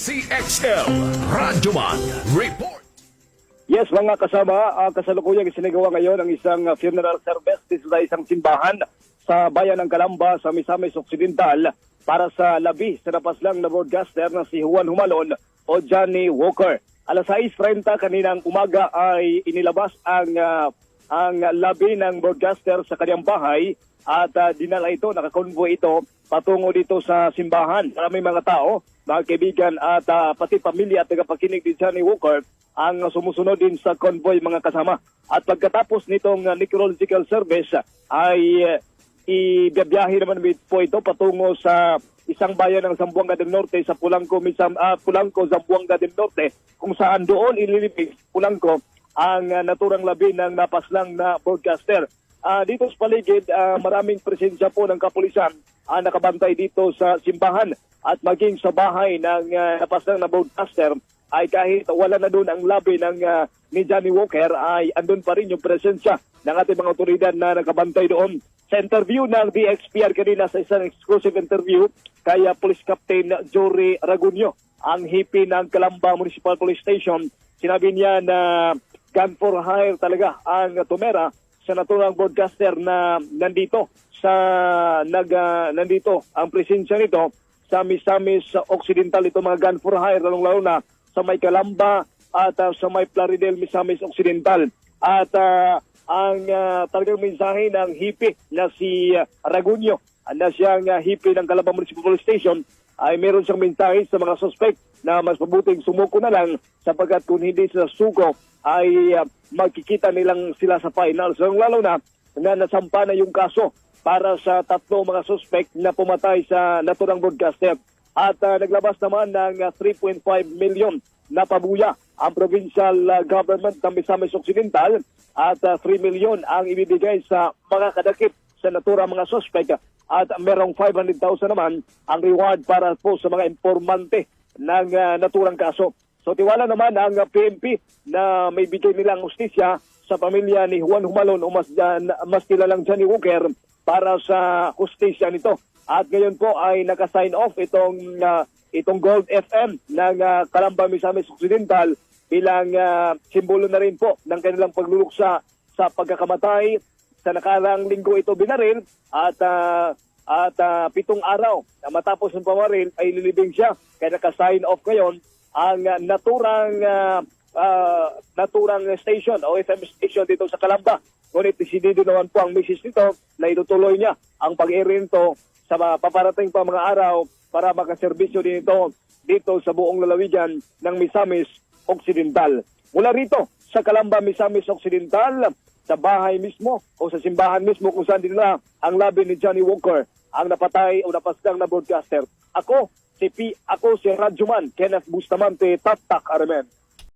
CXL Radyoman Report. Yes, mga kasama, uh, kasalukuyang isinagawa ngayon ang isang ah, funeral service sa isang simbahan sa bayan ng Calamba sa Misamis Occidental para sa labi sa napaslang na broadcaster na si Juan Humalon o Johnny Walker. Alas 6.30 kaninang umaga ay inilabas ang ah, ang labi ng broadcaster sa kanyang bahay at ah, dinala ito, nakakonvoy ito patungo dito sa simbahan. Maraming mga tao, mga kaibigan at ah, pati pamilya at tagapakinig ni Johnny Walker ang sumusunod din sa convoy mga kasama. At pagkatapos nitong uh, necrological service uh, ay uh, ibiyahe naman po ito patungo sa isang bayan ng Zamboanga del Norte sa Pulangco, Misam, ah, Pulangco, Zamboanga del Norte kung saan doon ililibig Pulangco ang uh, naturang labi ng napaslang na broadcaster. Ah, dito sa paligid, ah, maraming presensya po ng kapulisan ang nakabantay dito sa simbahan at maging sa bahay ng uh, napaslang na broadcaster ay kahit wala na doon ang labi ng ah, ni Johnny Walker ay andun pa rin yung presensya ng ating mga otoridad na nakabantay doon. Sa interview ng DXPR kanina sa isang exclusive interview kay Police Captain Jory Ragunyo, ang hipi ng Calamba Municipal Police Station, sinabi niya na gun for hire talaga ang tumera sa naturang broadcaster na nandito sa nag ah, nandito ang presensya nito sa Misamis Occidental. Ito mga gun for hire lalong lalo na sa may Calamba at ah, sa may Plaridel Misamis Occidental. At ah, ang ah, talagang mensahe ng hipi na si ah, Ragunyo na siyang ah, hipi ng Calamba Municipal Police Station ay meron siyang mensahe sa mga suspect na mas mabuting sumuko na lang sapagkat kung hindi sila suko ay ah, magkikita nilang sila sa final. So lalo na na nasampa na yung kaso para sa tatlo mga suspect na pumatay sa naturang broadcaster. At ah, naglabas naman ng ah, 3.5 million na pabuya ang provincial ah, government ng Misamis Occidental at ah, 3 million ang ibibigay sa mga kadakip sa naturang mga suspect at merong 500,000 naman ang reward para po sa mga informante ng ah, naturang kaso. So tiwala naman ang PNP na may bigay nilang ustisya sa pamilya ni Juan Humalon o mas, jan- mas kilalang Johnny Walker para sa hustisya nito. At ngayon po ay naka-sign off itong ah, itong Gold FM ng ah, Calamba Misamis Occidental bilang ah, simbolo na rin po ng kanilang pagluluksa sa pagkakamatay sa nakarang linggo ito binaril at ah, at ah, pitong araw na matapos ng pamaril ay lilibing siya kaya naka-sign off ngayon ang ah, naturang ah, ah, naturang station o FM station dito sa Calamba. Ngunit desidido naman po ang misis nito na itutuloy niya ang pag-airin nito sa paparating pa mga araw para makaserbisyo din ito dito sa buong lalawigan ng Misamis Occidental. Mula rito sa Calamba, Misamis Occidental, sa bahay mismo o sa simbahan mismo kung saan na ang labi ni Johnny Walker ang napatay o napaslang na broadcaster. Ako, si P, ako si Radyoman, Kenneth Bustamante, Tatak Aramen.